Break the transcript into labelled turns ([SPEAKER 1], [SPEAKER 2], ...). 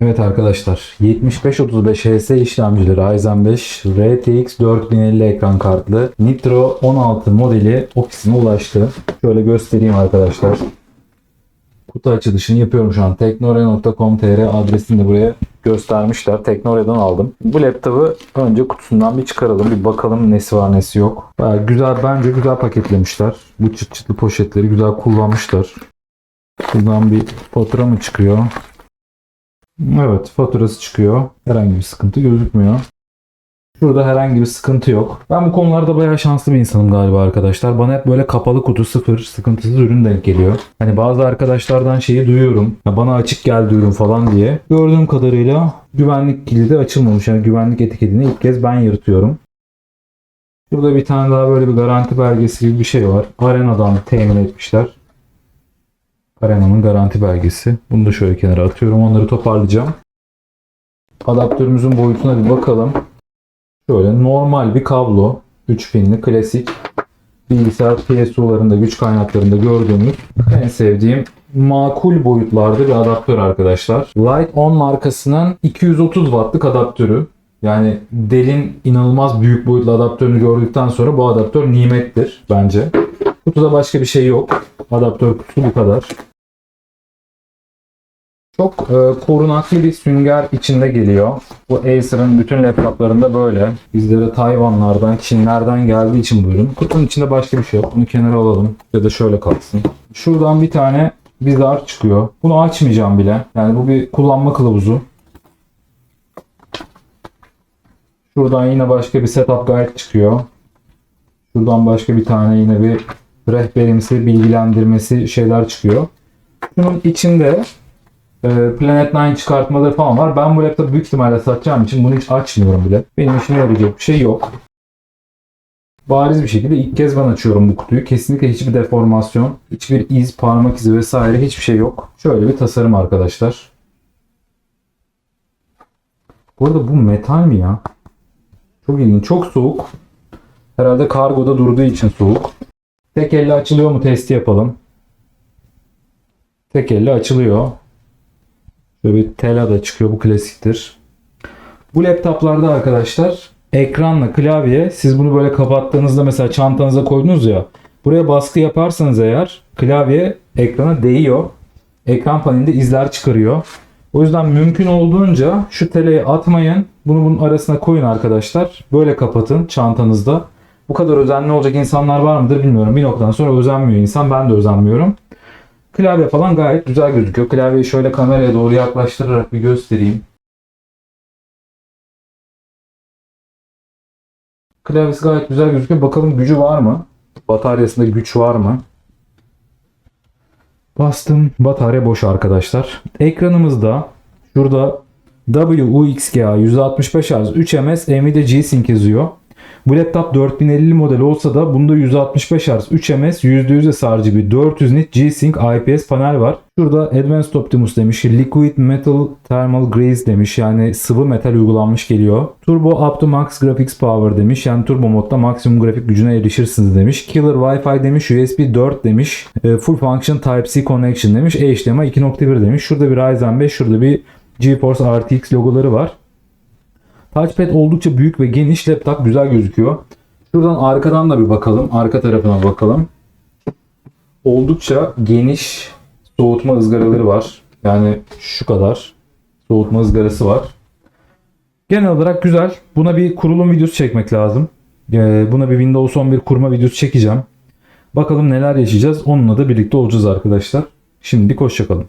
[SPEAKER 1] Evet arkadaşlar 7535 HS işlemcili Ryzen 5 RTX 4050 ekran kartlı Nitro 16 modeli ofisine ulaştı. Şöyle göstereyim arkadaşlar. Kutu açılışını yapıyorum şu an. teknore.com.tr adresini de buraya göstermişler. Teknore'den aldım. Bu laptopu önce kutusundan bir çıkaralım. Bir bakalım nesi var nesi yok. Bayağı güzel bence güzel paketlemişler. Bu çıt çıtlı poşetleri güzel kullanmışlar. Buradan bir fatura mı çıkıyor? Evet faturası çıkıyor. Herhangi bir sıkıntı gözükmüyor. Şurada herhangi bir sıkıntı yok. Ben bu konularda bayağı şanslı bir insanım galiba arkadaşlar. Bana hep böyle kapalı kutu sıfır sıkıntısız ürün denk geliyor. Hani bazı arkadaşlardan şeyi duyuyorum. Ya bana açık geldi ürün falan diye. Gördüğüm kadarıyla güvenlik kilidi açılmamış. Yani güvenlik etiketini ilk kez ben yırtıyorum. Burada bir tane daha böyle bir garanti belgesi gibi bir şey var. Arena'dan temin etmişler. Arena'nın garanti belgesi. Bunu da şöyle kenara atıyorum. Onları toparlayacağım. Adaptörümüzün boyutuna bir bakalım. Şöyle normal bir kablo. 3 pinli klasik. Bilgisayar PSU'larında güç kaynaklarında gördüğümüz en sevdiğim makul boyutlarda bir adaptör arkadaşlar. Light On markasının 230 wattlık adaptörü. Yani Dell'in inanılmaz büyük boyutlu adaptörünü gördükten sonra bu adaptör nimettir bence. Kutuda başka bir şey yok. Adaptör kutusu bu kadar. Çok e, korunaklı bir sünger içinde geliyor. Bu Acer'ın bütün laptoplarında böyle. Bizlere Tayvanlardan, Çinlerden geldiği için bu ürün. Kutunun içinde başka bir şey yok. Bunu kenara alalım. Ya da şöyle kalsın. Şuradan bir tane bir çıkıyor. Bunu açmayacağım bile. Yani bu bir kullanma kılavuzu. Şuradan yine başka bir setup guide çıkıyor. Şuradan başka bir tane yine bir rehberimsi, bilgilendirmesi şeyler çıkıyor. Bunun içinde Planet 9 çıkartmaları falan var. Ben bu laptopu büyük ihtimalle satacağım için bunu hiç açmıyorum bile. Benim işime yarayacak bir şey yok. Bariz bir şekilde ilk kez ben açıyorum bu kutuyu. Kesinlikle hiçbir deformasyon, hiçbir iz, parmak izi vesaire hiçbir şey yok. Şöyle bir tasarım arkadaşlar. Bu arada bu metal mi ya? Çok ilginç. Çok soğuk. Herhalde kargoda durduğu için soğuk. Tek elle açılıyor mu testi yapalım. Tek elle açılıyor. Böyle bir tela da çıkıyor. Bu klasiktir. Bu laptoplarda arkadaşlar ekranla klavye siz bunu böyle kapattığınızda mesela çantanıza koydunuz ya buraya baskı yaparsanız eğer klavye ekrana değiyor. Ekran panelinde izler çıkarıyor. O yüzden mümkün olduğunca şu teleyi atmayın. Bunu bunun arasına koyun arkadaşlar. Böyle kapatın çantanızda. Bu kadar özenli olacak insanlar var mıdır bilmiyorum. Bir noktadan sonra özenmiyor insan. Ben de özenmiyorum. Klavye falan gayet güzel gözüküyor. Klavyeyi şöyle kameraya doğru yaklaştırarak bir göstereyim. Klavyesi gayet güzel gözüküyor. Bakalım gücü var mı? Bataryasında güç var mı? Bastım. Batarya boş arkadaşlar. Ekranımızda şurada WUXGA 165 Hz 3 ms Nvidia G-Sync yazıyor. Bu laptop 4050 model olsa da bunda 165 Hz 3 ms %100 sRGB 400 nit G-Sync IPS panel var. Şurada Advanced Optimus demiş. Liquid Metal Thermal Grace demiş. Yani sıvı metal uygulanmış geliyor. Turbo Up to Max Graphics Power demiş. Yani turbo modda maksimum grafik gücüne erişirsiniz demiş. Killer Wi-Fi demiş. USB 4 demiş. E, Full Function Type-C Connection demiş. HDMI 2.1 demiş. Şurada bir Ryzen 5. Şurada bir GeForce RTX logoları var. Touchpad oldukça büyük ve geniş. Laptop güzel gözüküyor. Şuradan arkadan da bir bakalım. Arka tarafına bakalım. Oldukça geniş soğutma ızgaraları var. Yani şu kadar soğutma ızgarası var. Genel olarak güzel. Buna bir kurulum videosu çekmek lazım. Ee, Buna bir Windows 11 kurma videosu çekeceğim. Bakalım neler yaşayacağız. Onunla da birlikte olacağız arkadaşlar. Şimdilik hoşçakalın.